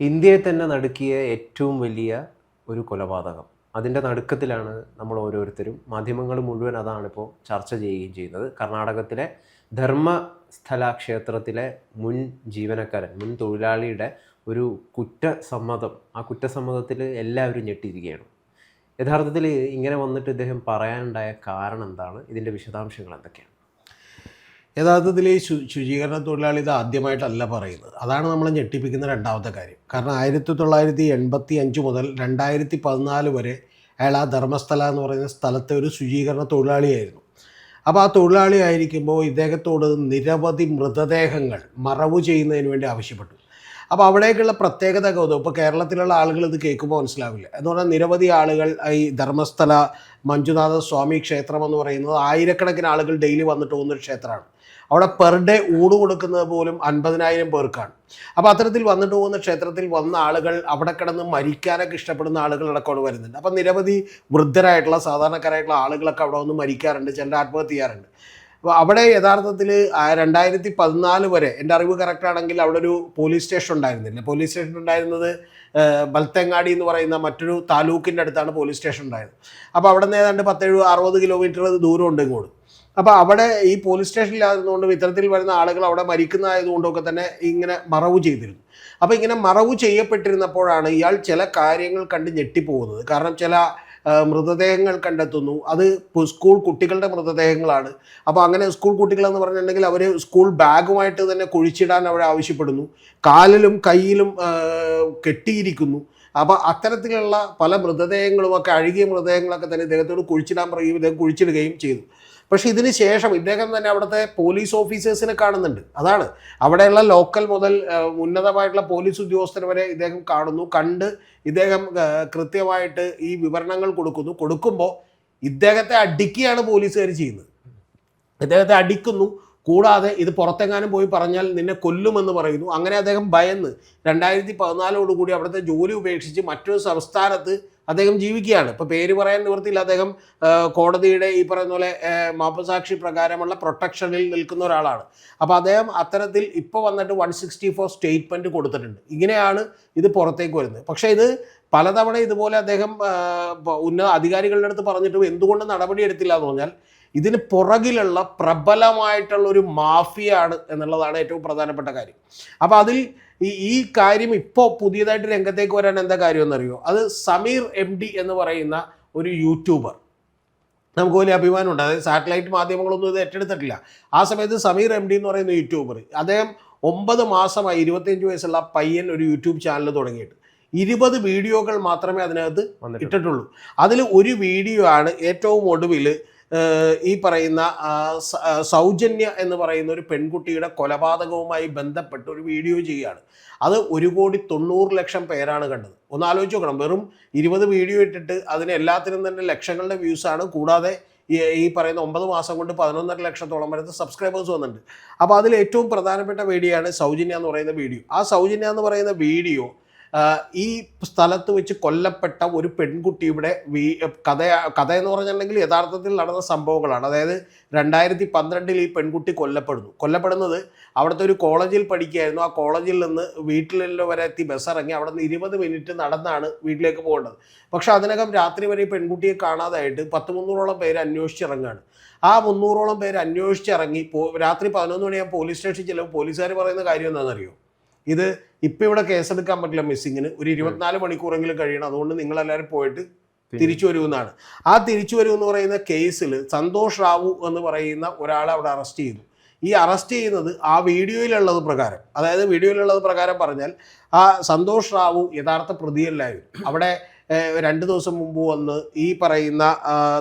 ഇന്ത്യയെ തന്നെ നടുക്കിയ ഏറ്റവും വലിയ ഒരു കൊലപാതകം. അതിന്റെ നടുക്കത്തിലാണ് നമ്മൾ ഓരോരുത്തരും. മാധ്യമങ്ങൾ മുഴുവൻ അതാണ് ഇപ്പോൾ ചർച്ച ചെയ്യുകയും ചെയ്യുന്നത്. കർണാടകത്തിലെ ധർമ്മസ്ഥല ക്ഷേത്രത്തിലെ മുൻ ജീവനക്കാരൻ മുൻ തൊഴിലാളിയുടെ ഒരു കുറ്റസമ്മതം. ആ കുറ്റസമ്മതത്തിൽ എല്ലാവരും ഞെട്ടിയിരിക്കുകയാണ്. യഥാർത്ഥത്തിൽ ഇങ്ങനെ വന്നിട്ട് ഇദ്ദേഹം പറയാനുണ്ടായ കാരണം എന്താണ്? ഇതിന്റെ വിശദാംശങ്ങൾ എന്തൊക്കെയാണ്? യഥാർത്ഥത്തിൽ ഈ ശു ശുചീകരണ തൊഴിലാളി ഇത് ആദ്യമായിട്ടല്ല പറയുന്നത്. അതാണ് നമ്മളെ ഞെട്ടിപ്പിക്കുന്ന രണ്ടാമത്തെ കാര്യം. കാരണം ആയിരത്തി തൊള്ളായിരത്തി എൺപത്തി അഞ്ച് മുതൽ രണ്ടായിരത്തി പതിനാല് വരെ അയാൾ ആ ധർമ്മസ്ഥല എന്ന് പറയുന്ന സ്ഥലത്തെ ഒരു ശുചീകരണ തൊഴിലാളിയായിരുന്നു. അപ്പോൾ ആ തൊഴിലാളി ആയിരിക്കുമ്പോൾ ഇദ്ദേഹത്തോട് നിരവധി മൃതദേഹങ്ങൾ മറവ് ചെയ്യുന്നതിന് വേണ്ടി ആവശ്യപ്പെട്ടു. അപ്പോൾ അവിടേക്കുള്ള പ്രത്യേകത കൗതുകം ഇപ്പോൾ കേരളത്തിലുള്ള ആളുകൾ ഇത് കേൾക്കുമ്പോൾ മനസ്സിലാവില്ല. എന്ന് പറഞ്ഞാൽ നിരവധി ആളുകൾ ഈ ധർമ്മസ്ഥല മഞ്ജുനാഥ സ്വാമി ക്ഷേത്രം എന്ന് പറയുന്നത് ആയിരക്കണക്കിന് ആളുകൾ ഡെയിലി വന്നിട്ട് പോകുന്ന ഒരു ക്ഷേത്രമാണ്. അവിടെ പെർ ഡേ ഊട് കൊടുക്കുന്നത് പോലും അൻപതിനായിരം പേർക്കാണ്. അപ്പോൾ അത്തരത്തിൽ വന്നിട്ട് പോകുന്ന ക്ഷേത്രത്തിൽ വന്ന ആളുകൾ അവിടെ കിടന്ന് മരിക്കാനൊക്കെ ഇഷ്ടപ്പെടുന്ന ആളുകൾ അടക്കമാണ് വരുന്നുണ്ട്. അപ്പം നിരവധി വൃദ്ധരായിട്ടുള്ള സാധാരണക്കാരായിട്ടുള്ള ആളുകളൊക്കെ അവിടെ വന്ന് മരിക്കാറുണ്ട് ചിലർ ആത്മഹത്യ ചെയ്യാറുണ്ട്. അപ്പോൾ അവിടെ യഥാർത്ഥത്തിൽ രണ്ടായിരത്തി പതിനാല് വരെ എന്റെ അറിവ് കറക്റ്റ് ആണെങ്കിൽ അവിടെ ഒരു പോലീസ് സ്റ്റേഷൻ ഉണ്ടായിരുന്നില്ല. പോലീസ് സ്റ്റേഷൻ ഉണ്ടായിരുന്നത് ബൽത്തങ്ങാടി എന്ന് പറയുന്ന മറ്റൊരു താലൂക്കിന്റെ അടുത്താണ് പോലീസ് സ്റ്റേഷൻ ഉണ്ടായത്. അപ്പോൾ അവിടെ നിന്ന് ഏതാണ്ട് പത്തേഴ് അറുപത് കിലോമീറ്റർ ദൂരം ദൂരമുണ്ട് ഇങ്ങോട്ട്. അപ്പോൾ അവിടെ ഈ പോലീസ് സ്റ്റേഷനിലായിരുന്നുകൊണ്ടും ഇത്തരത്തിൽ വരുന്ന ആളുകൾ അവിടെ മരിക്കുന്നതായതുകൊണ്ടൊക്കെ തന്നെ ഇങ്ങനെ മറവ് ചെയ്തിരുന്നു. അപ്പൊ ഇങ്ങനെ മറവ് ചെയ്യപ്പെട്ടിരുന്നപ്പോഴാണ് ഇയാൾ ചില കാര്യങ്ങൾ കണ്ട് ഞെട്ടിപ്പോകുന്നത്. കാരണം ചില മൃതദേഹങ്ങൾ കണ്ടെത്തുന്നു. അത് സ്കൂൾ കുട്ടികളുടെ മൃതദേഹങ്ങളാണ്. അപ്പോൾ അങ്ങനെ സ്കൂൾ കുട്ടികളെന്ന് പറഞ്ഞിട്ടുണ്ടെങ്കിൽ അവർ സ്കൂൾ ബാഗുമായിട്ട് തന്നെ കുഴിച്ചിടാൻ അവർ ആവശ്യപ്പെടുന്നു. കാലിലും കയ്യിലും കെട്ടിയിരിക്കുന്നു. അപ്പോൾ അത്തരത്തിലുള്ള പല മൃതദേഹങ്ങളും ഒക്കെ അഴുകിയ മൃതദേഹങ്ങളൊക്കെ തന്നെ ഇദ്ദേഹത്തോട് കുഴിച്ചിടാൻ പറയുകയും ഇദ്ദേഹം കുഴിച്ചിടുകയും ചെയ്തു. പക്ഷേ ഇതിന് ശേഷം ഇദ്ദേഹം തന്നെ അവിടുത്തെ പോലീസ് ഓഫീസേഴ്സിനെ കാണുന്നുണ്ട്. അതാണ്. അവിടെയുള്ള ലോക്കൽ മുതൽ ഉന്നതമായിട്ടുള്ള പോലീസ് ഉദ്യോഗസ്ഥർ വരെ ഇദ്ദേഹം കാണുന്നു കണ്ട് ഇദ്ദേഹം കൃത്യമായിട്ട് ഈ വിവരണങ്ങൾ കൊടുക്കുന്നു. കൊടുക്കുമ്പോൾ ഇദ്ദേഹത്തെ അടിക്കുകയാണ് പോലീസുകാർ ചെയ്യുന്നത്. ഇദ്ദേഹത്തെ അടിക്കുന്നു. കൂടാതെ ഇത് പുറത്തെങ്ങാനും പോയി പറഞ്ഞാൽ നിന്നെ കൊല്ലുമെന്ന് പറയുന്നു. അങ്ങനെ അദ്ദേഹം ഭയന്ന് രണ്ടായിരത്തി പതിനാലോടുകൂടി അവിടുത്തെ ജോലി ഉപേക്ഷിച്ച് മറ്റൊരു സംസ്ഥാനത്ത് അദ്ദേഹം ജീവിക്കുകയാണ്. ഇപ്പോൾ പേര് പറയാൻ നിവൃത്തിയില്ല. അദ്ദേഹം കോടതിയുടെ ഈ പറയുന്ന പോലെ മാപ്പസാക്ഷി പ്രകാരമുള്ള പ്രൊട്ടക്ഷനിൽ നിൽക്കുന്ന ഒരാളാണ്. അപ്പോൾ അദ്ദേഹം അത്തരത്തിൽ ഇപ്പോൾ വന്നിട്ട് വൺ സിക്സ്റ്റി ഫോർ സ്റ്റേറ്റ്മെന്റ് കൊടുത്തിട്ടുണ്ട്. ഇങ്ങനെയാണ് ഇത് പുറത്തേക്ക് വരുന്നത്. പക്ഷേ ഇത് പലതവണ ഇതുപോലെ അദ്ദേഹം ഉന്ന ഉന്നത അധികാരികളുടെ അടുത്ത് പറഞ്ഞിട്ടും എന്തുകൊണ്ട് നടപടി എടുത്തില്ല എന്ന് പറഞ്ഞാൽ ഇതിന് പുറകിലുള്ള പ്രബലമായിട്ടുള്ള ഒരു മാഫിയാണ് എന്നുള്ളതാണ് ഏറ്റവും പ്രധാനപ്പെട്ട കാര്യം. അപ്പോൾ അതിൽ ഈ ഈ കാര്യം ഇപ്പോൾ പുതിയതായിട്ട് രംഗത്തേക്ക് വരാൻ എന്താ കാര്യം എന്നറിയോ അത് സമീർ എം ഡി എന്ന് പറയുന്ന ഒരു യൂട്യൂബർ നമുക്ക് വലിയ അഭിമാനമുണ്ട്. അതായത് സാറ്റലൈറ്റ് മാധ്യമങ്ങളൊന്നും ഇത് ഏറ്റെടുത്തിട്ടില്ല. ആ സമയത്ത് സമീർ എം ഡി എന്ന് പറയുന്ന യൂട്യൂബർ അദ്ദേഹം ഒമ്പത് മാസമായി ഇരുപത്തിയഞ്ച് വയസ്സുള്ള പയ്യൻ ഒരു യൂട്യൂബ് ചാനൽ തുടങ്ങിയിട്ട്. ഇരുപത് വീഡിയോകൾ മാത്രമേ അതിനകത്ത് ഇട്ടിട്ടുള്ളൂ. അതിൽ ഒരു വീഡിയോ ആണ് ഏറ്റവും ഒടുവിൽ ഈ പറയുന്ന സൗജന്യ എന്ന് പറയുന്ന ഒരു പെൺകുട്ടിയുടെ കൊലപാതകവുമായി ബന്ധപ്പെട്ട് ഒരു വീഡിയോ ചെയ്യുകയാണ്. അത് ഒരു കോടി തൊണ്ണൂറ് ലക്ഷം പേരാണ് കണ്ടത്. ഒന്ന് ആലോചിച്ച് നോക്കണം. വെറും ഇരുപത് വീഡിയോ ഇട്ടിട്ട് അതിന് എല്ലാത്തിനും തന്നെ ലക്ഷങ്ങളുടെ വ്യൂസാണ് കൂടാതെ ഈ പറയുന്ന ഒമ്പത് മാസം കൊണ്ട് പതിനൊന്നര ലക്ഷത്തോളം വരുന്ന സബ്സ്ക്രൈബേഴ്സ് വന്നിട്ടുണ്ട്. അപ്പോൾ അതിൽ ഏറ്റവും പ്രധാനപ്പെട്ട വീഡിയോ ആണ് സൗജന്യ എന്ന് പറയുന്ന വീഡിയോ. ആ സൗജന്യ എന്ന് പറയുന്ന വീഡിയോ ഈ സ്ഥലത്ത് വെച്ച് കൊല്ലപ്പെട്ട ഒരു പെൺകുട്ടിയുടെ വീ കഥ കഥ എന്ന് പറഞ്ഞിട്ടുണ്ടെങ്കിൽ യഥാർത്ഥത്തിൽ നടന്ന സംഭവങ്ങളാണ്. അതായത് രണ്ടായിരത്തി പന്ത്രണ്ടിൽ ഈ പെൺകുട്ടി കൊല്ലപ്പെടുന്നു. കൊല്ലപ്പെടുന്നത് അവിടുത്തെ ഒരു കോളേജിൽ പഠിക്കുകയായിരുന്നു. ആ കോളേജിൽ നിന്ന് വീട്ടിൽ വരെ എത്തി ബസ് ഇറങ്ങി അവിടെ നിന്ന് ഇരുപത് മിനിറ്റ് നടന്നാണ് വീട്ടിലേക്ക് പോകേണ്ടത്. പക്ഷെ അതിനകം രാത്രി വരെ ഈ പെൺകുട്ടിയെ കാണാതായിട്ട് പത്ത് മുന്നൂറോളം പേര് അന്വേഷിച്ചിറങ്ങുകയാണ് ആ മുന്നൂറോളം പേര് അന്വേഷിച്ചിറങ്ങി രാത്രി പതിനൊന്ന് മണിയാകുമ്പോൾ പോലീസ് സ്റ്റേഷനിൽ ചെല്ലുമ്പോൾ പോലീസുകാർ പറയുന്ന കാര്യം എന്താണെന്നറിയോ? ഇത് ഇപ്പം ഇവിടെ കേസെടുക്കാൻ പറ്റില്ല മിസ്സിങ്ങിന്. ഒരു ഇരുപത്തിനാല് മണിക്കൂറെങ്കിലും കഴിയണം. അതുകൊണ്ട് നിങ്ങളെല്ലാവരും പോയിട്ട് തിരിച്ചു വരുമെന്നാണ്. ആ തിരിച്ചു വരൂ എന്ന് പറയുന്ന കേസിൽ സന്തോഷ് റാവു എന്ന് പറയുന്ന ഒരാളെ അവിടെ അറസ്റ്റ് ചെയ്തു. ഈ അറസ്റ്റ് ചെയ്യുന്നത് ആ വീഡിയോയിലുള്ളത് പ്രകാരം. അതായത് വീഡിയോയിലുള്ളത് പ്രകാരം പറഞ്ഞാൽ ആ സന്തോഷ് റാവു യഥാർത്ഥ പ്രതിയല്ലായിരുന്നു. അവിടെ രണ്ട് ദിവസം മുമ്പ് വന്ന് ഈ പറയുന്ന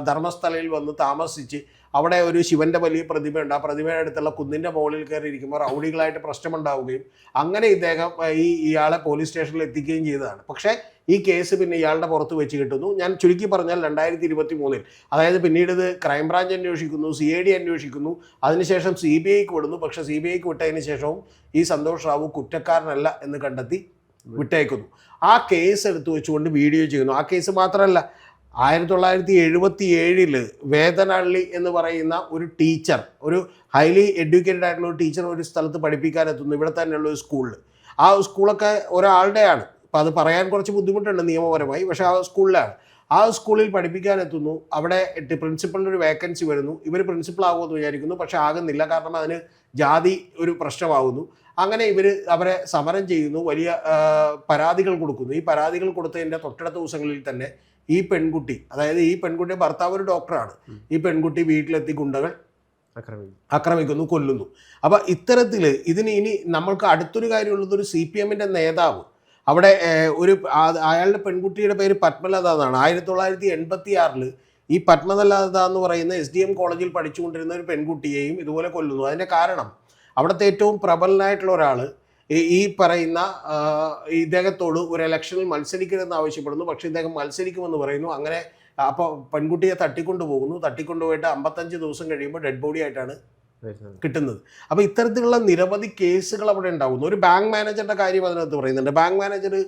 ധർമ്മസ്ഥലയിൽ വന്ന് താമസിച്ച് അവിടെ ഒരു ശിവന്റെ വലിയ പ്രതിമയുണ്ട്. ആ പ്രതിമയുടെ അടുത്തുള്ള കുന്നിന്റെ മുകളിൽ കയറി ഇരിക്കുമ്പോൾ റൗഡികളായിട്ട് പ്രശ്നമുണ്ടാവുകയും അങ്ങനെ ഇദ്ദേഹം ഈ ഇയാളെ പോലീസ് സ്റ്റേഷനിൽ എത്തിക്കുകയും ചെയ്തതാണ്. പക്ഷേ ഈ കേസ് പിന്നെ ഇയാളുടെ പുറത്ത് വെച്ച് കിട്ടുന്നു. ഞാൻ ചുരുക്കി പറഞ്ഞാൽ രണ്ടായിരത്തി ഇരുപത്തി മൂന്നിൽ അതായത് പിന്നീട് ഇത് ക്രൈംബ്രാഞ്ച് അന്വേഷിക്കുന്നു സി ഐ ഡി അന്വേഷിക്കുന്നു അതിനുശേഷം സി ബി ഐക്ക് വിടുന്നു. പക്ഷേ സി ബി ഐക്ക് വിട്ടതിന് ശേഷവും ഈ സന്തോഷ് റാവു കുറ്റക്കാരനല്ല എന്ന് കണ്ടെത്തി. വിട്ടയക്കുന്നു ആ കേസ് എടുത്തു വെച്ചുകൊണ്ട് വീഡിയോ ചെയ്യുന്നു. ആ കേസ് മാത്രമല്ല ആയിരത്തി തൊള്ളായിരത്തി എഴുപത്തി ഏഴിൽ വേദനള്ളി എന്ന് പറയുന്ന ഒരു ടീച്ചർ ഒരു ഹൈലി എഡ്യൂക്കേറ്റഡ് ആയിട്ടുള്ള ഒരു ടീച്ചർ ഒരു സ്ഥലത്ത് പഠിപ്പിക്കാൻ എത്തുന്നു ഇവിടെ തന്നെയുള്ള ഒരു സ്കൂളിൽ ആ സ്കൂളൊക്കെ ഒരാളുടെയാണ്. അപ്പം അത് പറയാൻ കുറച്ച് ബുദ്ധിമുട്ടുണ്ട് നിയമപരമായി. പക്ഷേ ആ സ്കൂളിലാണ് ആ സ്കൂളിൽ പഠിപ്പിക്കാൻ എത്തുന്നു അവിടെ പ്രിൻസിപ്പളിന് ഒരു വേക്കൻസി വരുന്നു. ഇവർ പ്രിൻസിപ്പൾ ആകുമെന്ന് വിചാരിക്കുന്നു. പക്ഷേ ആകുന്നില്ല. കാരണം അതിന് ജാതി ഒരു പ്രശ്നമാകുന്നു അങ്ങനെ ഇവർ അവരെ സമരം ചെയ്യുന്നു വലിയ പരാതികൾ കൊടുക്കുന്നു. ഈ പരാതികൾ കൊടുത്തതിന്റെ തൊട്ടടുത്ത ദിവസങ്ങളിൽ തന്നെ ഈ പെൺകുട്ടി അതായത് ഈ പെൺകുട്ടിയുടെ ഭർത്താവ് ഒരു ഡോക്ടറാണ്. ഈ പെൺകുട്ടി വീട്ടിലെത്തി ഗുണ്ടകൾ ആക്രമിക്കും ആക്രമിക്കുന്നു കൊല്ലുന്നു. അപ്പം ഇത്തരത്തിൽ ഇതിന് ഇനി നമ്മൾക്ക് അടുത്തൊരു കാര്യമുള്ളത് ഒരു സി പി എമ്മിന്റെ നേതാവ്. അവിടെ ഒരു അയാളുടെ പെൺകുട്ടിയുടെ പേര് പത്മലത എന്നാണ് ആയിരത്തി തൊള്ളായിരത്തി എൺപത്തി ആറിൽ ഈ പത്മലത എന്ന് പറയുന്ന എസ് ഡി എം കോളേജിൽ പഠിച്ചുകൊണ്ടിരുന്ന ഒരു പെൺകുട്ടിയെയും ഇതുപോലെ കൊല്ലുന്നു. അതിന്റെ കാരണം അവിടുത്തെ ഏറ്റവും പ്രബലനായിട്ടുള്ള ഒരാൾ ഈ പറയുന്ന ഇദ്ദേഹത്തോട് ഒരു ഇലക്ഷനിൽ മത്സരിക്കരുതെന്ന് ആവശ്യപ്പെടുന്നു. പക്ഷേ ഇദ്ദേഹം മത്സരിക്കുമെന്ന് പറയുന്നു. അങ്ങനെ അപ്പോൾ പെൺകുട്ടിയെ തട്ടിക്കൊണ്ടുപോകുന്നു. തട്ടിക്കൊണ്ടുപോയിട്ട് അമ്പത്തഞ്ച് ദിവസം കഴിയുമ്പോൾ ഡെഡ് ബോഡി ആയിട്ടാണ് കിട്ടുന്നത്. അപ്പോൾ ഇത്തരത്തിലുള്ള നിരവധി കേസുകൾ അവിടെ ഉണ്ടാകുന്നു. ഒരു ബാങ്ക് മാനേജറുടെ കാര്യം അതിനകത്ത് പറയുന്നുണ്ട്. ബാങ്ക് മാനേജർ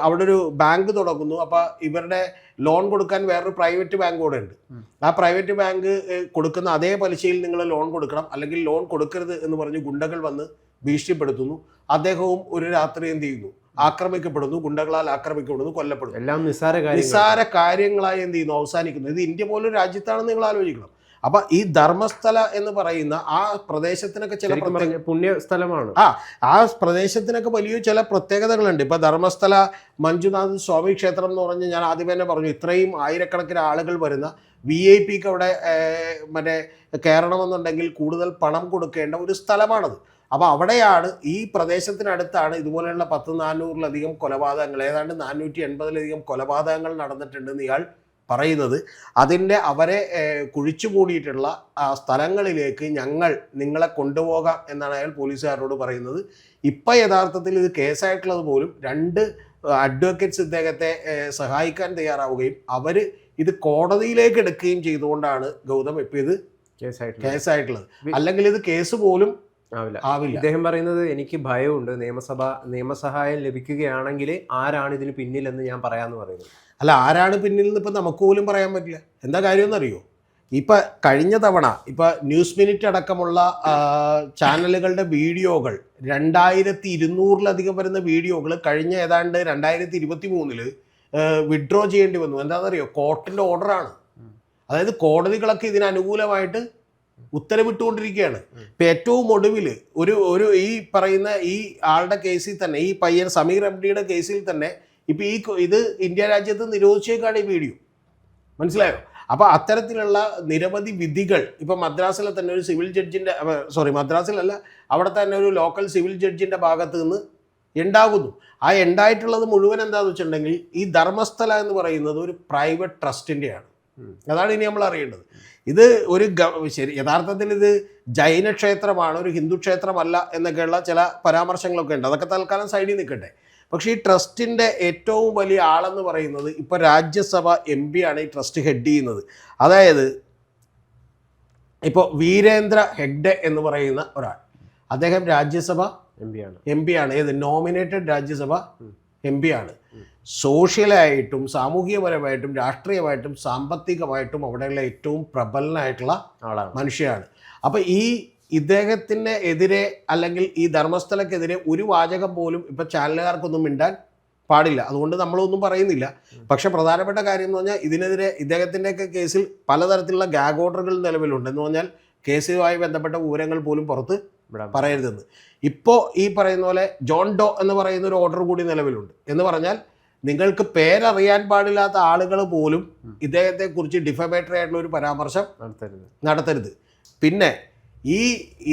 അവിടെ ഒരു ബാങ്ക് തുടങ്ങുന്നു. അപ്പോൾ ഇവരുടെ ലോൺ കൊടുക്കാൻ വേറൊരു പ്രൈവറ്റ് ബാങ്ക് കൂടെ ഉണ്ട്. ആ പ്രൈവറ്റ് ബാങ്ക് കൊടുക്കുന്ന അതേ പലിശയിൽ നിങ്ങൾ ലോൺ കൊടുക്കണം. അല്ലെങ്കിൽ ലോൺ കൊടുക്കരുത് എന്ന് പറഞ്ഞ് ഗുണ്ടകൾ വന്ന് ഭീഷണിപ്പെടുത്തുന്നു. അദ്ദേഹവും ഒരു രാത്രി എന്ത് ചെയ്യുന്നു? ആക്രമിക്കപ്പെടുന്നു. ഗുണ്ടകളാൽ ആക്രമിക്കപ്പെടുന്നു. കൊല്ലപ്പെടുന്നു. എല്ലാം നിസ്സാര നിസ്സാര കാര്യങ്ങളായി എന്ത് ചെയ്യുന്നു? അവസാനിക്കുന്നു. ഇത് ഇന്ത്യ പോലൊരു രാജ്യത്താണെന്ന് നിങ്ങൾ ആലോചിക്കണം. അപ്പൊ ഈ ധർമ്മസ്ഥല എന്ന് പറയുന്ന ആ പ്രദേശത്തിനൊക്കെ ചില പുണ്യസ്ഥലമാണ് ആ പുണ്യ സ്ഥലമാണ് ആ പ്രദേശത്തിനൊക്കെ വലിയ ചില പ്രത്യേകതകളുണ്ട്. ഇപ്പൊ ധർമ്മസ്ഥല മഞ്ജുനാഥ് സ്വാമി ക്ഷേത്രം എന്ന് പറഞ്ഞ് ഞാൻ ആദ്യം തന്നെ പറഞ്ഞു ഇത്രയും ആയിരക്കണക്കിന് ആളുകൾ വരുന്ന വി ഐ പിക്ക് അവിടെ മറ്റേ കയറണമെന്നുണ്ടെങ്കിൽ കൂടുതൽ പണം കൊടുക്കേണ്ട ഒരു സ്ഥലമാണത്. അപ്പോൾ അവിടെയാണ് ഈ പ്രദേശത്തിനടുത്താണ് ഇതുപോലെയുള്ള പത്ത് നാനൂറിലധികം കൊലപാതകങ്ങൾ ഏതാണ്ട് നാനൂറ്റി എൺപതിലധികം കൊലപാതകങ്ങൾ നടന്നിട്ടുണ്ടെന്ന് ഇയാൾ പറയുന്നത് അതിന്റെ അവരെ ഏഹ്, കുഴിച്ചു കൂടിയിട്ടുള്ള ആ സ്ഥലങ്ങളിലേക്ക് ഞങ്ങൾ നിങ്ങളെ കൊണ്ടുപോകാം എന്നാണ് അയാൾ പോലീസുകാരോട് പറയുന്നത്. ഇപ്പം യഥാർത്ഥത്തിൽ ഇത് കേസായിട്ടുള്ളത് പോലും രണ്ട് അഡ്വക്കേറ്റ്സ് ഇദ്ദേഹത്തെ സഹായിക്കാൻ തയ്യാറാവുകയും അവർ ഇത് കോടതിയിലേക്ക് എടുക്കുകയും ചെയ്തുകൊണ്ടാണ് ഗൗതം ഇപ്പം ഇത് കേസായിട്ട് കേസായിട്ടുള്ളത്. അല്ലെങ്കിൽ ഇത് കേസ് പോലും ആവില്ല. ഇദ്ദേഹം പറയുന്നത് എനിക്ക് ഭയമുണ്ട് നിയമസഭ നിയമസഹായം ലഭിക്കുകയാണെങ്കിൽ ആരാണ് ഇതിന് പിന്നിലെന്ന് ഞാൻ പറയാമെന്ന് പറയുന്നത്. അല്ല ആരാണ് പിന്നിൽ നിന്ന് ഇപ്പം നമുക്ക് പോലും പറയാൻ പറ്റില്ല. എന്താ കാര്യം എന്നറിയോ? ഇപ്പം കഴിഞ്ഞ തവണ ഇപ്പം ന്യൂസ് മിനിറ്റ് അടക്കമുള്ള ചാനലുകളുടെ വീഡിയോകൾ രണ്ടായിരത്തി ഇരുന്നൂറിലധികം വരുന്ന വീഡിയോകൾ കഴിഞ്ഞ ഏതാണ്ട് രണ്ടായിരത്തി ഇരുപത്തി മൂന്നിൽ വിഡ്രോ ചെയ്യേണ്ടി വന്നു. എന്താണെന്നറിയോ? കോർട്ടിന്റെ ഓർഡറാണ്. അതായത് കോടതികളൊക്കെ ഇതിന് അനുകൂലമായിട്ട് ഉത്തരവിട്ടുകൊണ്ടിരിക്കുകയാണ്. ഇപ്പം ഏറ്റവും ഒടുവിൽ ഒരു ഒരു ഈ പറയുന്ന ഈ ആളുടെ കേസിൽ തന്നെ ഈ പയ്യൻ സമീർ എം ഡിയുടെ കേസിൽ തന്നെ ഇപ്പം ഈ ഇത് ഇന്ത്യ രാജ്യത്ത് നിരോധിച്ചേക്കാണ് ഈ വീഡിയോ. മനസ്സിലായോ? അപ്പോൾ അത്തരത്തിലുള്ള നിരവധി വിധികൾ ഇപ്പൊ മദ്രാസിലെ തന്നെ ഒരു സിവിൽ ജഡ്ജിന്റെ സോറി മദ്രാസിലല്ല അവിടെ തന്നെ ഒരു ലോക്കൽ സിവിൽ ജഡ്ജിന്റെ ഭാഗത്ത് നിന്ന് ഉണ്ടാകുന്നു. ആ ഉണ്ടായിട്ടുള്ളത് മുഴുവൻ എന്താണെന്ന് വെച്ചിട്ടുണ്ടെങ്കിൽ ഈ ധർമ്മസ്ഥല എന്ന് പറയുന്നത് ഒരു പ്രൈവറ്റ് ട്രസ്റ്റിന്റെയാണ് അതാണ് ഇനി നമ്മൾ അറിയേണ്ടത്. ഇത് ഒരു ശരി യഥാർത്ഥത്തിൽ ഇത് ജൈന ക്ഷേത്രമാണ് ഒരു ഹിന്ദു ക്ഷേത്രമല്ല എന്നൊക്കെയുള്ള ചില പരാമർശങ്ങളൊക്കെ ഉണ്ട്. അതൊക്കെ തൽക്കാലം സൈഡിൽ നിൽക്കട്ടെ. പക്ഷേ ഈ ട്രസ്റ്റിന്റെ ഏറ്റവും വലിയ ആളെന്ന് പറയുന്നത് ഇപ്പോൾ രാജ്യസഭ എം ആണ് ഈ ട്രസ്റ്റ് ഹെഡ് ചെയ്യുന്നത്. അതായത് ഇപ്പോൾ വീരേന്ദ്ര ഹെഗ്ഡെ എന്ന് പറയുന്ന ഒരാൾ. അദ്ദേഹം രാജ്യസഭ എം പി ആണ്. എം പി ആണ്. ഏത്? നോമിനേറ്റഡ് രാജ്യസഭ. എം പി ആണ്. സോഷ്യലായിട്ടും സാമൂഹികപരമായിട്ടും രാഷ്ട്രീയമായിട്ടും സാമ്പത്തികമായിട്ടും അവിടെയുള്ള ഏറ്റവും പ്രബലനായിട്ടുള്ള ആളാണ്. മനുഷ്യനാണ്. അപ്പോൾ ഈ ഇദ്ദേഹത്തിന് എതിരെ അല്ലെങ്കിൽ ഈ ധർമ്മസ്ഥലക്കെതിരെ ഒരു വാചകം പോലും ഇപ്പം ചാനലുകാർക്കൊന്നും മിണ്ടാൻ പാടില്ല. അതുകൊണ്ട് നമ്മളൊന്നും പറയുന്നില്ല. പക്ഷെ പ്രധാനപ്പെട്ട കാര്യം എന്ന് പറഞ്ഞാൽ ഇതിനെതിരെ ഇദ്ദേഹത്തിന്റെയൊക്കെ കേസിൽ പലതരത്തിലുള്ള ഗാഗ് ഓർഡറുകൾ നിലവിലുണ്ട്. എന്ന് പറഞ്ഞാൽ കേസുമായി ബന്ധപ്പെട്ട വിവരങ്ങൾ പോലും പുറത്ത് പറയരുതെന്ന്. ഇപ്പോൾ ഈ പറയുന്ന പോലെ ജോൺ ഡോ എന്ന് പറയുന്ന ഒരു ഓർഡർ കൂടി നിലവിലുണ്ട്. എന്ന് പറഞ്ഞാൽ നിങ്ങൾക്ക് പേരറിയാൻ പാടില്ലാത്ത ആളുകൾ പോലും ഇദ്ദേഹത്തെ കുറിച്ച് ഡിഫമേറ്ററി ആയിട്ടുള്ള ഒരു പരാമർശം നടത്തരുത്. നടത്തരുത്. പിന്നെ ഈ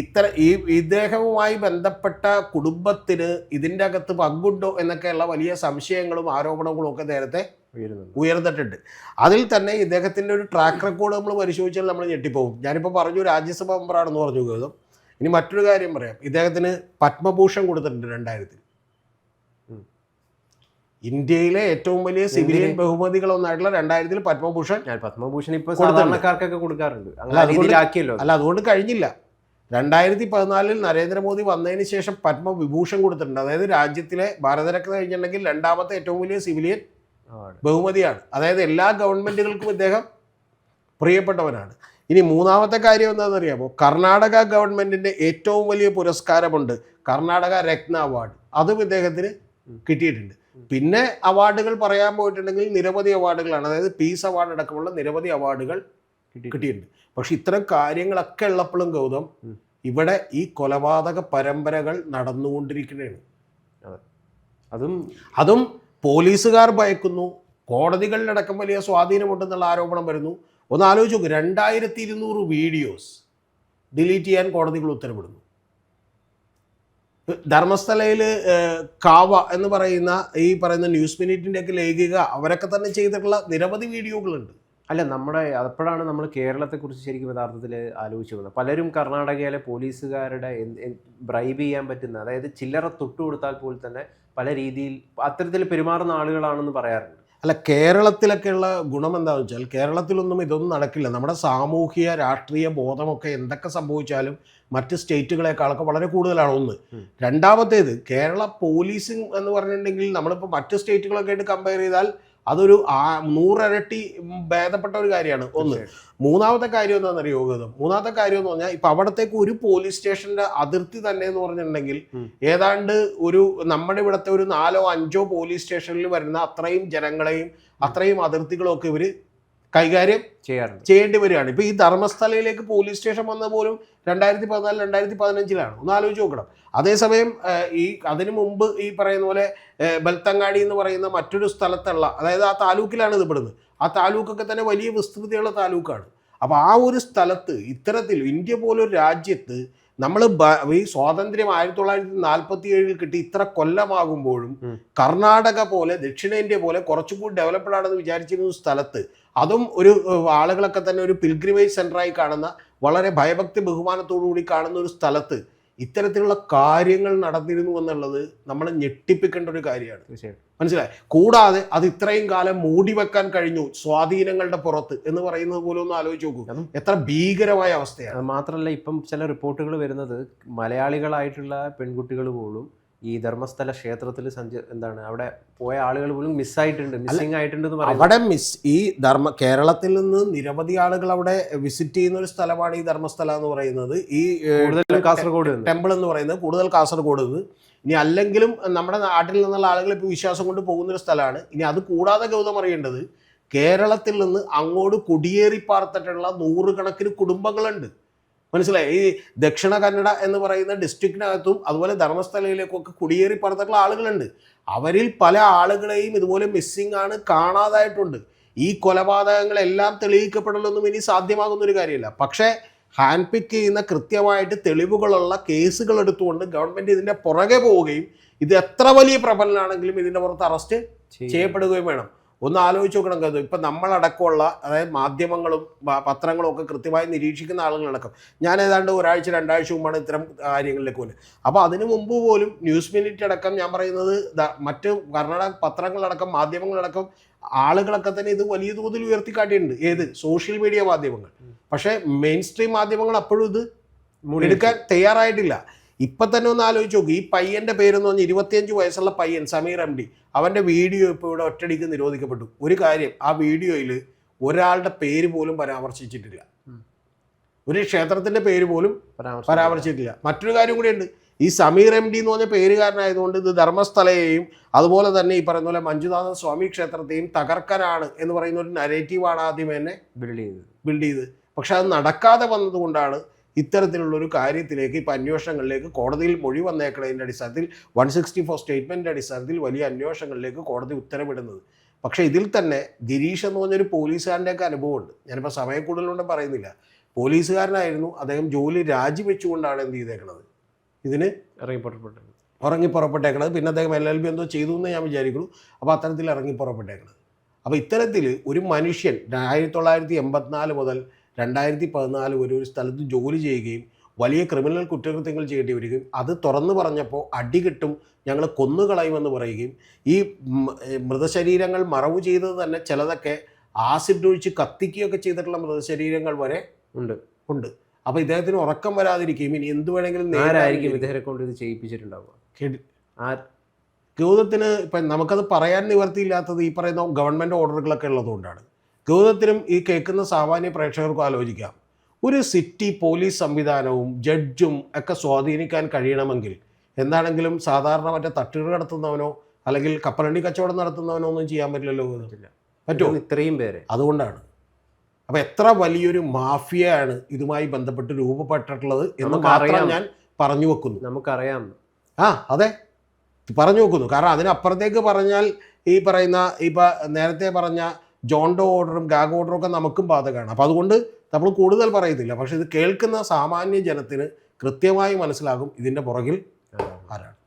ഇത്ര ഈ ഇദ്ദേഹവുമായി ബന്ധപ്പെട്ട കുടുംബത്തിന് ഇതിന്റെ അകത്ത് പങ്കുണ്ടോ എന്നൊക്കെയുള്ള വലിയ സംശയങ്ങളും ആരോപണങ്ങളും ഒക്കെ നേരത്തെ ഉയർന്നിട്ടുണ്ട്. അതിൽ തന്നെ ഇദ്ദേഹത്തിന്റെ ഒരു ട്രാക്ക് റെക്കോർഡ് നമ്മൾ പരിശോധിച്ചാൽ നമ്മൾ ഞെട്ടിപ്പോകും. ഞാനിപ്പോൾ പറഞ്ഞു രാജ്യസഭ മെമ്പറാണെന്ന് പറഞ്ഞു ഗൗതം ഇനി മറ്റൊരു കാര്യം പറയാം. ഇദ്ദേഹത്തിന് പത്മഭൂഷൺ കൊടുത്തിട്ടുണ്ട് രണ്ടായിരത്തിൽ. ഇന്ത്യയിലെ ഏറ്റവും വലിയ സിവിലിയൻ ബഹുമതികൾ ഒന്നായിട്ടുള്ള രണ്ടായിരത്തിൽ പത്മഭൂഷൺ പത്മഭൂഷൺ ഇപ്പൊ സാധാരണക്കാർക്കൊക്കെ കൊടുക്കാറുണ്ട്. അല്ല, അങ്ങനെ അതുകൊണ്ട് അല്ല അതുകൊണ്ട് കഴിഞ്ഞില്ല. രണ്ടായിരത്തി പതിനാലിൽ നരേന്ദ്രമോദി വന്നതിന് ശേഷം പത്മവിഭൂഷൺ കൊടുത്തിട്ടുണ്ട്. അതായത് രാജ്യത്തിലെ ഭാരതരത്ന കഴിഞ്ഞിട്ടുണ്ടെങ്കിൽ രണ്ടാമത്തെ ഏറ്റവും വലിയ സിവിലിയൻ. ബഹുമതിയാണ്. അതായത് എല്ലാ ഗവൺമെന്റുകൾക്കും ഇദ്ദേഹം പ്രിയപ്പെട്ടവനാണ്. ഇനി മൂന്നാമത്തെ കാര്യം എന്താണെന്ന് അറിയാമോ കർണാടക ഗവൺമെന്റിന്റെ ഏറ്റവും വലിയ പുരസ്കാരമുണ്ട് കർണാടക രത്ന അവാർഡ്. അതും ഇദ്ദേഹത്തിന് കിട്ടിയിട്ടുണ്ട്. പിന്നെ അവാർഡുകൾ പറയാൻ പോയിട്ടുണ്ടെങ്കിൽ നിരവധി അവാർഡുകളാണ്. അതായത് പീസ് അവാർഡ് അടക്കമുള്ള നിരവധി അവാർഡുകൾ കിട്ടിയിട്ടുണ്ട്. പക്ഷെ ഇത്തരം കാര്യങ്ങളൊക്കെ ഉള്ളപ്പോഴും ഗൗതം ഇവിടെ ഈ കൊലപാതക പരമ്പരകൾ നടന്നുകൊണ്ടിരിക്കുകയാണ്. അതും അതും പോലീസുകാർ ഭയക്കുന്നു. കോടതികളിലടക്കം വലിയ സ്വാധീനമുണ്ടെന്നുള്ള ആരോപണം വരുന്നു. ഒന്ന് ആലോചിച്ച് നോക്ക് രണ്ടായിരത്തി ഇരുന്നൂറ് വീഡിയോസ് ഡിലീറ്റ് ചെയ്യാൻ കോടതികൾ ഉത്തരവിടുന്നു. ധർമ്മസ്ഥലയിൽ കാവ എന്ന് പറയുന്ന ഈ പറയുന്ന ന്യൂസ് മിനിറ്റിന്റെ ഒക്കെ ലേഖിക അവരൊക്കെ തന്നെ ചെയ്തിട്ടുള്ള നിരവധി വീഡിയോകളുണ്ട്. അല്ല നമ്മുടെ അപ്പോഴാണ് നമ്മൾ കേരളത്തെക്കുറിച്ച് ശരിക്കും യഥാർത്ഥത്തിൽ ആലോചിച്ച് പോകുന്നത്? പലരും കർണാടകയിലെ പോലീസുകാരുടെ ബ്രൈബ് ചെയ്യാൻ പറ്റുന്ന അതായത് ചില്ലറ തൊട്ടു കൊടുത്താൽ പോലും തന്നെ പല രീതിയിൽ അത്തരത്തിൽ പെരുമാറുന്ന ആളുകളാണെന്ന് പറയാറുണ്ട്. അല്ല കേരളത്തിലൊക്കെയുള്ള ഗുണം എന്താണെന്ന് വെച്ചാൽ കേരളത്തിലൊന്നും ഇതൊന്നും നടക്കില്ല നമ്മുടെ സാമൂഹിക രാഷ്ട്രീയ ബോധമൊക്കെ എന്തൊക്കെ സംഭവിച്ചാലും മറ്റ് സ്റ്റേറ്റുകളെക്കാളൊക്കെ വളരെ കൂടുതലാണ് ഒന്ന്. രണ്ടാമത്തേത് കേരള പോലീസിംഗ് എന്ന് പറഞ്ഞിട്ടുണ്ടെങ്കിൽ നമ്മളിപ്പോൾ മറ്റ് സ്റ്റേറ്റുകളൊക്കെ ആയിട്ട് കമ്പയർ ചെയ്താൽ അതൊരു ആ- നൂറരട്ടി ഭേദപ്പെട്ട ഒരു കാര്യമാണ്. ഒന്ന് മൂന്നാമത്തെ കാര്യം എന്താണെന്ന് അറിയോ മൂന്നാമത്തെ കാര്യം എന്ന് പറഞ്ഞാൽ ഇപ്പൊ അവിടത്തേക്ക് ഒരു പോലീസ് സ്റ്റേഷന്റെ അതിർത്തി തന്നെ എന്ന് പറഞ്ഞിട്ടുണ്ടെങ്കിൽ ഏതാണ്ട് ഒരു നമ്മുടെ ഇവിടുത്തെ ഒരു നാലോ അഞ്ചോ പോലീസ് സ്റ്റേഷനിൽ വരുന്ന അത്രയും ജനങ്ങളെയും അത്രയും അതിർത്തികളും ഒക്കെ ഇവർ കൈകാര്യം ചെയ്യാറുണ്ട്. ചെയ്യേണ്ടി വരികയാണ്. ഇപ്പൊ ഈ ധർമ്മസ്ഥലയിലേക്ക് പോലീസ് സ്റ്റേഷൻ വന്ന പോലും രണ്ടായിരത്തി പതിനാല് രണ്ടായിരത്തി പതിനഞ്ചിലാണ് ഒന്ന് ആലോചിച്ച് നോക്കണം. അതേസമയം ഈ അതിനു മുമ്പ് ഈ പറയുന്ന പോലെ ബൽത്തങ്ങാടി എന്ന് പറയുന്ന മറ്റൊരു സ്ഥലത്തുള്ള അതായത് ആ താലൂക്കിലാണ് ഇത് പെടുന്നത്. ആ താലൂക്കൊക്കെ തന്നെ വലിയ വിസ്തൃതിയുള്ള താലൂക്കാണ്. അപ്പോൾ ആ ഒരു സ്ഥലത്ത് ഇത്തരത്തിൽ ഇന്ത്യ പോലൊരു രാജ്യത്ത് നമ്മൾ ഈ സ്വാതന്ത്ര്യം ആയിരത്തി തൊള്ളായിരത്തി നാൽപ്പത്തി ഏഴിൽ കിട്ടി ഇത്ര കൊല്ലമാകുമ്പോഴും കർണാടക പോലെ ദക്ഷിണേന്ത്യ പോലെ കുറച്ചുകൂടി ഡെവലപ്ഡ് ആണെന്ന് വിചാരിച്ചിരുന്ന സ്ഥലത്ത് അതും ഒരു ആളുകളൊക്കെ തന്നെ ഒരു പിൽഗ്രിമേജ് സെന്ററായി കാണുന്ന വളരെ ഭയഭക്തി ബഹുമാനത്തോടുകൂടി കാണുന്ന ഒരു സ്ഥലത്ത് ഇത്തരത്തിലുള്ള കാര്യങ്ങൾ നടന്നിരുന്നു എന്നുള്ളത് നമ്മളെ ഞെട്ടിപ്പിക്കേണ്ട ഒരു കാര്യമാണ്. മനസ്സിലായി? കൂടാതെ അത് ഇത്രയും കാലം മൂടി വെക്കാൻ കഴിഞ്ഞു സ്വാധീനങ്ങളുടെ പുറത്ത് എന്ന് പറയുന്നത് പോലും ഒന്ന് ആലോചിച്ച് നോക്കൂ. എത്ര ഭീകരമായ അവസ്ഥയാണ്. അത് മാത്രമല്ല ഇപ്പം ചില റിപ്പോർട്ടുകൾ വരുന്നത് മലയാളികളായിട്ടുള്ള പെൺകുട്ടികൾ പോലും ഈ ധർമ്മസ്ഥല ക്ഷേത്രത്തിൽ സഞ്ച എന്താണ് അവിടെ പോയ ആളുകൾ പോലും മിസ്സായിട്ടുണ്ട് മിസ്സിംഗ് ആയിട്ടുണ്ട് അവിടെ മിസ് ഈ ധർമ്മ കേരളത്തിൽ നിന്ന് നിരവധി ആളുകൾ അവിടെ വിസിറ്റ് ചെയ്യുന്ന ഒരു സ്ഥലമാണ് ഈ ധർമ്മസ്ഥല എന്ന് പറയുന്നത്. ഈ കൂടുതലും കാസർഗോഡ് ടെമ്പിൾ എന്ന് പറയുന്നത് കൂടുതൽ കാസർഗോഡ് ഇനി അല്ലെങ്കിലും നമ്മുടെ നാട്ടിൽ നിന്നുള്ള ആളുകൾ ഇപ്പോൾ വിശ്വാസം കൊണ്ട് പോകുന്ന ഒരു സ്ഥലമാണ്. ഇനി അത് കൂടാതെ ഗൗതം അറിയേണ്ടത് കേരളത്തിൽ നിന്ന് അങ്ങോട്ട് കുടിയേറി പാർത്തിട്ടുള്ള നൂറുകണക്കിന് കുടുംബങ്ങളുണ്ട്. മനസ്സിലായി? ഈ ദക്ഷിണ കന്നഡ എന്ന് പറയുന്ന ഡിസ്ട്രിക്റ്റിനകത്തും അതുപോലെ ധർമ്മസ്ഥലയിലേക്കൊക്കെ കുടിയേറി പറഞ്ഞിട്ടുള്ള ആളുകളുണ്ട്. അവരിൽ പല ആളുകളെയും ഇതുപോലെ മിസ്സിംഗ് ആണ് കാണാതായിട്ടുണ്ട്. ഈ കൊലപാതകങ്ങളെല്ലാം തെളിയിക്കപ്പെടലൊന്നും ഇനി സാധ്യമാകുന്ന ഒരു കാര്യമില്ല. പക്ഷേ ഹാൻഡ് പിക്ക് ചെയ്യുന്ന കൃത്യമായിട്ട് തെളിവുകളുള്ള കേസുകൾ എടുത്തുകൊണ്ട് ഗവൺമെന്റ് ഇതിന്റെ പുറകെ പോവുകയും ഇത് എത്ര വലിയ പ്രബലനാണെങ്കിലും ഇതിന്റെ പുറത്ത് അറസ്റ്റ് ചെയ്യപ്പെടുകയും വേണം. ഒന്ന് ആലോചിച്ച് നോക്കണം കരുതും ഇപ്പം നമ്മളടക്കമുള്ള അതായത് മാധ്യമങ്ങളും പത്രങ്ങളും ഒക്കെ കൃത്യമായി നിരീക്ഷിക്കുന്ന ആളുകളടക്കം. ഞാൻ ഏതാണ്ട് ഒരാഴ്ച രണ്ടാഴ്ച മുമ്പാണ് ഇത്തരം കാര്യങ്ങളിലേക്ക് പോകുന്നത് അപ്പോൾ അതിനു മുമ്പ് പോലും ന്യൂസ് മിനിറ്റ് അടക്കം ഞാൻ പറയുന്നത് മറ്റ് കർണാടക പത്രങ്ങളടക്കം മാധ്യമങ്ങളടക്കം ആളുകളൊക്കെ തന്നെ ഇത് വലിയ തോതിൽ ഉയർത്തിക്കാട്ടിയിട്ടുണ്ട്. ഏത്? സോഷ്യൽ മീഡിയ മാധ്യമങ്ങൾ. പക്ഷേ മെയിൻ സ്ട്രീം മാധ്യമങ്ങൾ അപ്പോഴും ഇത് എടുക്കാൻ തയ്യാറായിട്ടില്ല. ഇപ്പൊ തന്നെ ഒന്ന് ആലോചിച്ച് നോക്ക്. ഈ പയ്യന്റെ പേര് എന്ന് പറഞ്ഞാൽ ഇരുപത്തിയഞ്ച് വയസ്സുള്ള പയ്യൻ സമീർ എം ഡി അവന്റെ വീഡിയോ ഇപ്പോൾ ഇവിടെ ഒറ്റടിക്ക് നിരോധിക്കപ്പെട്ടു. ഒരു കാര്യം ആ വീഡിയോയിൽ ഒരാളുടെ പേര് പോലും പരാമർശിച്ചിട്ടില്ല. ഒരു ക്ഷേത്രത്തിന്റെ പേര് പോലും പരാമർശിച്ചിട്ടില്ല. മറ്റൊരു കാര്യം കൂടിയുണ്ട്. ഈ സമീർ എം ഡി എന്ന് പറഞ്ഞ പേരുകാരനായതുകൊണ്ട് ഇത് ധർമ്മസ്ഥലയെയും അതുപോലെ തന്നെ ഈ പറയുന്ന പോലെ മഞ്ജുനാഥ സ്വാമി ക്ഷേത്രത്തെയും തകർക്കാനാണ് എന്ന് പറയുന്ന ഒരു നരേറ്റീവാണ് ആദ്യം എന്നെ ബിൽഡ് ചെയ്തത്. ബിൽഡ് ചെയ്ത് പക്ഷെ അത് നടക്കാതെ വന്നതുകൊണ്ടാണ് ഇത്തരത്തിലുള്ള ഒരു കാര്യത്തിലേക്ക് ഇപ്പം അന്വേഷണങ്ങളിലേക്ക് കോടതിയിൽ മൊഴി വന്നേക്കുന്നതിന്റെ അടിസ്ഥാനത്തിൽ വൺ സിക്സ്റ്റി ഫോർ സ്റ്റേറ്റ്മെന്റിന്റെ അടിസ്ഥാനത്തിൽ വലിയ അന്വേഷണങ്ങളിലേക്ക് കോടതി ഉത്തരവിടുന്നത്. പക്ഷേ ഇതിൽ തന്നെ ഗിരീഷ് എന്ന് പറഞ്ഞൊരു പോലീസുകാരന്റെയൊക്കെ അനുഭവമുണ്ട്. ഞാനിപ്പോൾ സമയം കൂടുതലുണ്ട് പറയുന്നില്ല. പോലീസുകാരനായിരുന്നു. അദ്ദേഹം ജോലി രാജിവെച്ചുകൊണ്ടാണ് എന്ത് ചെയ്തേക്കുന്നത് ഇതിന് ഇറങ്ങി പുറപ്പെട്ടത് ഇറങ്ങി പുറപ്പെട്ടേക്കണത് പിന്നെ അദ്ദേഹം എൽ എൽ ബി എന്തോ ചെയ്തു എന്ന് ഞാൻ വിചാരിക്കുന്നു. അപ്പോൾ അത്തരത്തിൽ ഇറങ്ങി പുറപ്പെട്ടേക്കണത് അപ്പോൾ ഇത്തരത്തിൽ ഒരു മനുഷ്യൻ ആയിരത്തി തൊള്ളായിരത്തി എൺപത്തിനാല് മുതൽ രണ്ടായിരത്തി പതിനാല് ഒരു ഒരു സ്ഥലത്ത് ജോലി ചെയ്യുകയും വലിയ ക്രിമിനൽ കുറ്റകൃത്യങ്ങൾ ചെയ്യേണ്ടി വരികയും അത് തുറന്നു പറഞ്ഞപ്പോൾ അടി കിട്ടും ഞങ്ങൾ കൊന്നുകളയുമെന്ന് പറയുകയും ഈ മൃതശരീരങ്ങൾ മറവ് ചെയ്തത് തന്നെ ചിലതൊക്കെ ആസിഡ് ഒഴിച്ച് കത്തിക്കുകയൊക്കെ ചെയ്തിട്ടുള്ള മൃതശരീരങ്ങൾ വരെ ഉണ്ട് ഉണ്ട്. അപ്പോൾ ഇദ്ദേഹത്തിന് ഉറക്കം വരാതിരിക്കുകയും ഇനി എന്ത് വേണമെങ്കിലും നേരായിരിക്കും ഇദ്ദേഹത്തെ കൊണ്ട് ഇത് ചെയ്യിപ്പിച്ചിട്ടുണ്ടാവുക? ഗൗതത്തിന് ഇപ്പം നമുക്കത് പറയാൻ നിവർത്തിയില്ലാത്തത് ഈ പറയുന്ന ഗവൺമെന്റ് ഓർഡറുകളൊക്കെ ഉള്ളതുകൊണ്ടാണ്. ഗൗതത്തിനും ഈ കേൾക്കുന്ന സാമാന്യ പ്രേക്ഷകർക്കും ആലോചിക്കാം. ഒരു സിറ്റി പോലീസ് സംവിധാനവും ജഡ്ജും ഒക്കെ സ്വാധീനിക്കാൻ കഴിയണമെങ്കിൽ എന്താണെങ്കിലും സാധാരണ മറ്റേ തട്ടുകൾ നടത്തുന്നവനോ അല്ലെങ്കിൽ കപ്പലണ്ടി കച്ചവടം നടത്തുന്നവനോ ഒന്നും ചെയ്യാൻ പറ്റില്ലല്ലോ. പറ്റുമോ ഇത്രയും പേര്. അതുകൊണ്ടാണ്. അപ്പോൾ എത്ര വലിയൊരു മാഫിയയാണ് ഇതുമായി ബന്ധപ്പെട്ട് രൂപപ്പെട്ടിട്ടുള്ളത് എന്ന് മാത്രം ഞാൻ പറഞ്ഞു വെക്കുന്നു. നമുക്കറിയാം. ആ അതെ. പറഞ്ഞു വെക്കുന്നു. കാരണം അതിനപ്പുറത്തേക്ക് പറഞ്ഞാൽ ഈ പറയുന്ന ഇപ്പം നേരത്തെ പറഞ്ഞ ജോണ്ടോ ഓർഡറും ഗാഗ് ഓർഡറും ഒക്കെ നമുക്കും ബാധകമാണ്. അപ്പോൾ അതുകൊണ്ട് നമ്മൾ കൂടുതൽ പറയത്തില്ല. പക്ഷേ ഇത് കേൾക്കുന്ന സാമാന്യ ജനത്തിന് കൃത്യമായി മനസ്സിലാകും ഇതിന്റെ പുറകിൽ ആരാണ്.